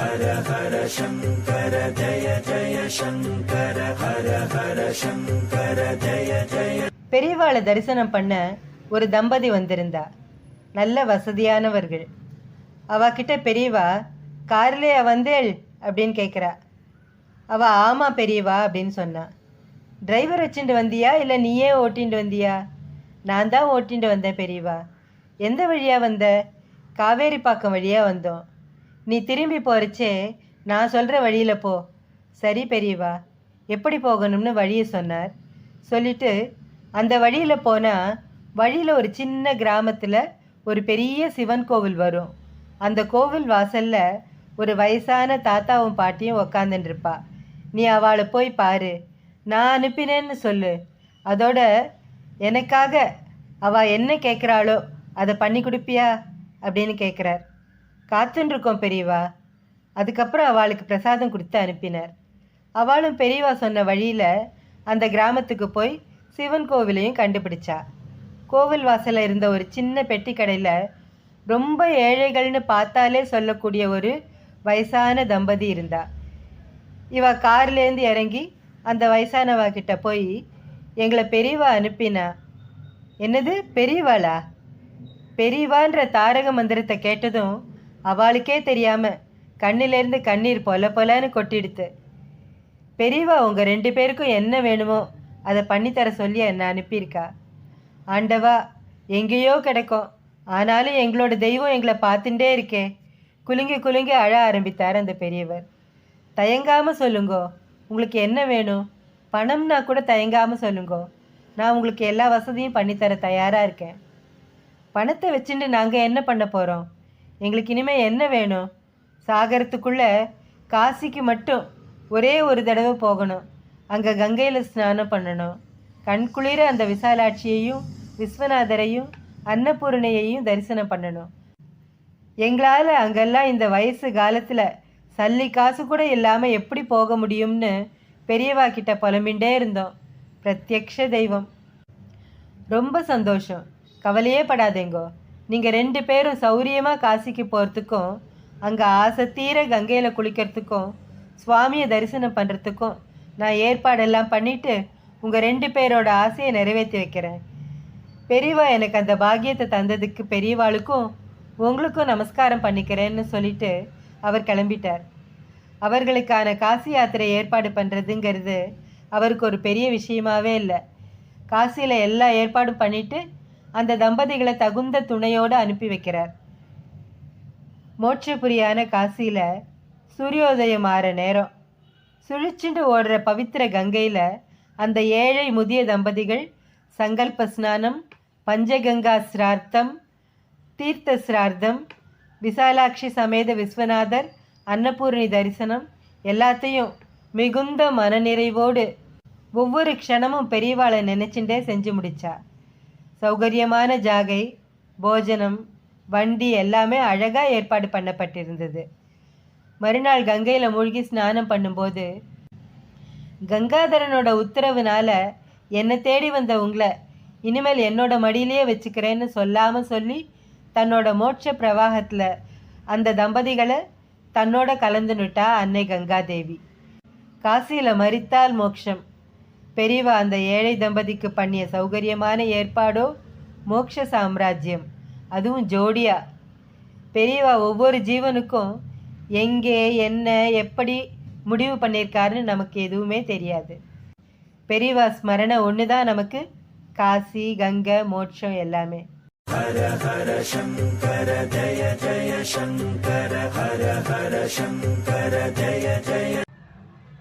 ஹர ஹர சங்கர ஜய ஜய சங்கர ஹர ஹர சங்கர ஜய ஜய பெரியவாளை தரிசனம் பண்ண ஒரு தம்பதி வந்திருந்தா. நல்ல வசதியானவர்கள். அவகிட்ட பெரியவா கார்லேயே வந்தேள்? அப்படின்னு கேட்குறா அவ ஆமா பெரியவா அப்படின்னு சொன்னான் டிரைவர் வச்சுட்டு வந்தியா? இல்லை நீயே ஓட்டிகிட்டு வந்தியா? நான் தான் ஓட்டிகிட்டு வந்தேன் பெரியவா. எந்த வழியா வந்த? காவேரி பாக்கம் வழியா வந்தோம். நீ திரும்பி போறச்சே நான் சொல்கிற வழியில் போ. சரி பெரியவா. எப்படி போகணும்னு வழியை சொன்னார். சொல்லிட்டு அந்த வழியில் போனால் வழியில் ஒரு சின்ன கிராமத்தில் ஒரு பெரிய சிவன் கோவில் வரும். அந்த கோவில் வாசலில் ஒரு வயசான தாத்தாவும் பாட்டியும் உக்காந்துட்டுருப்பா நீ அவளை போய் பாரு. நான் அனுப்பினேன்னு சொல்லு. அதோட எனக்காக அவ என்ன கேட்குறாளோ அதை பண்ணி கொடுப்பியா? அப்படின்னு கேட்குறார் காத்துன்னு இருக்கோம் பெரியவா. அதுக்கப்புறம் அவளுக்கு பிரசாதம் கொடுத்து அனுப்பினார். அவளும் பெரியவா சொன்ன வழியில் அந்த கிராமத்துக்கு போய் சிவன் கோவிலையும் கண்டுபிடிச்சா. கோவில் வாசலில் இருந்த ஒரு சின்ன பெட்டி கடையில் ரொம்ப ஏழைகள்னு பார்த்தாலே சொல்லக்கூடிய ஒரு வயசான தம்பதி இருந்தா. இவ கார்லேருந்து இறங்கி அந்த வயசானவா கிட்ட போய் எங்களை பெரியவா அனுப்பினா என்னது பெரியவாளா? பெரியவான்ற தாரக மந்திரத்தை கேட்டதும் அவளுக்கே தெரியாம கண்ணிலேருந்து கண்ணீர் பொல பொலன்னு கொட்டிடுத்து. பெரியவா உங்க ரெண்டு பேருக்கும் என்ன வேணுமோ அதை பண்ணித்தர சொல்லி என்னை அனுப்பியிருக்கா. ஆண்டவா எங்கேயோ கிடைக்கும். ஆனாலும் எங்களோட தெய்வம் எங்களை பார்த்துட்டே இருக்கே. குலுங்கி குலுங்கி அழ ஆரம்பித்தார் அந்த பெரியவர். தயங்காம சொல்லுங்கோ உங்களுக்கு என்ன வேணும்? பணம்னா கூட தயங்காம சொல்லுங்கோ. நான் உங்களுக்கு எல்லா வசதியும் பண்ணித்தர தயாராக இருக்கேன். பணத்தை வச்சுட்டு நாங்கள் என்ன பண்ண போகிறோம் எங்களுக்கு இனிமேல் என்ன வேணும்? சாகரத்துக்குள்ளே காசிக்கு மட்டும் ஒரே ஒரு தடவை போகணும். அங்கே கங்கையில் ஸ்நானம் பண்ணணும். கண்குளிர அந்த விசாலாட்சியையும் விஸ்வநாதரையும் அன்னபூர்ணையையும் தரிசனம் பண்ணணும். எங்களால் அங்கெல்லாம் இந்த வயசு காலத்தில் சல்லி காசு கூட இல்லாமல் எப்படி போக முடியும்னு பெரியவா கிட்ட புலம்பிண்டே இருந்தோம். பிரத்யக்ஷ தெய்வம். ரொம்ப சந்தோஷம். கவலையே படாதேங்கோ. நீங்கள் ரெண்டு பேரும் சௌரியமாக காசிக்கு போகிறதுக்கும் அங்கே ஆசை தீர கங்கையில் குளிக்கிறதுக்கும் சுவாமியை தரிசனம் பண்ணுறதுக்கும் நான் ஏற்பாடெல்லாம் பண்ணிவிட்டு உங்கள் ரெண்டு பேரோட ஆசையை நிறைவேற்றி வைக்கிறேன். பெரியவா எனக்கு அந்த பாக்கியத்தை தந்ததுக்கு பெரியவாளுக்கும் உங்களுக்கும் நமஸ்காரம் பண்ணிக்கிறேன்னு சொல்லிட்டு அவர் கிளம்பிட்டார். அவர்களுக்கான காசி யாத்திரை ஏற்பாடு பண்ணுறதுங்கிறது அவருக்கு ஒரு பெரிய விஷயமாவே இல்லை. காசியில் எல்லா ஏற்பாடும் பண்ணிவிட்டு அந்த தம்பதிகளை தகுந்த துணையோடு அனுப்பி வைக்கிறார். மோட்சபுரியான காசியில் சூரியோதயம் ஆற நேரம். சுழிச்சுண்டு ஓடுற பவித்திர கங்கையில் அந்த ஏழை முதிய தம்பதிகள் சங்கல்ப ஸ்நானம் பஞ்சகங்கா சிரார்த்தம் தீர்த்த சிரார்த்தம் விசாலாட்சி சமேத விஸ்வநாதர் அன்னபூர்ணி தரிசனம் எல்லாத்தையும் மிகுந்த மனநிறைவோடு ஒவ்வொரு க்ஷணமும் பெரியவாளை நினைச்சுட்டே செஞ்சு முடிச்சா. சௌகரியமான ஜாகை போஜனம் வண்டி எல்லாமே அழகாக ஏற்பாடு பண்ணப்பட்டிருந்தது. மறுநாள் கங்கையில் மூழ்கி ஸ்நானம் பண்ணும்போது கங்காதரனோட உத்தரவுனால என்னை தேடி வந்த உங்களை இனிமேல் என்னோட மடியிலேயே வச்சுக்கிறேன்னு சொல்லாமல் சொல்லி தன்னோட மோட்ச பிரவாகத்தில் அந்த தம்பதிகளை தன்னோட கலந்துனுட்டா அன்னை கங்காதேவி. காசியில் மரித்தால் மோட்சம். பெரியவா அந்த ஏழை தம்பதிக்கு பண்ணிய சௌகரியமான ஏற்பாடோ? மோக்ஷ சாம்ராஜ்யம். அதுவும் ஜோடியா. பெரியவா ஒவ்வொரு ஜீவனுக்கும் எங்கே என்ன எப்படி முடிவு பண்ணியிருக்காருன்னு நமக்கு எதுவுமே தெரியாது. பெரியவா ஸ்மரணை ஒன்று தான் நமக்கு. காசி கங்கை மோட்சம் எல்லாமே. ஹர ஹர சங்கர ஜய ஜய சங்கர ஹர ஹர சங்கர ஜய ஜய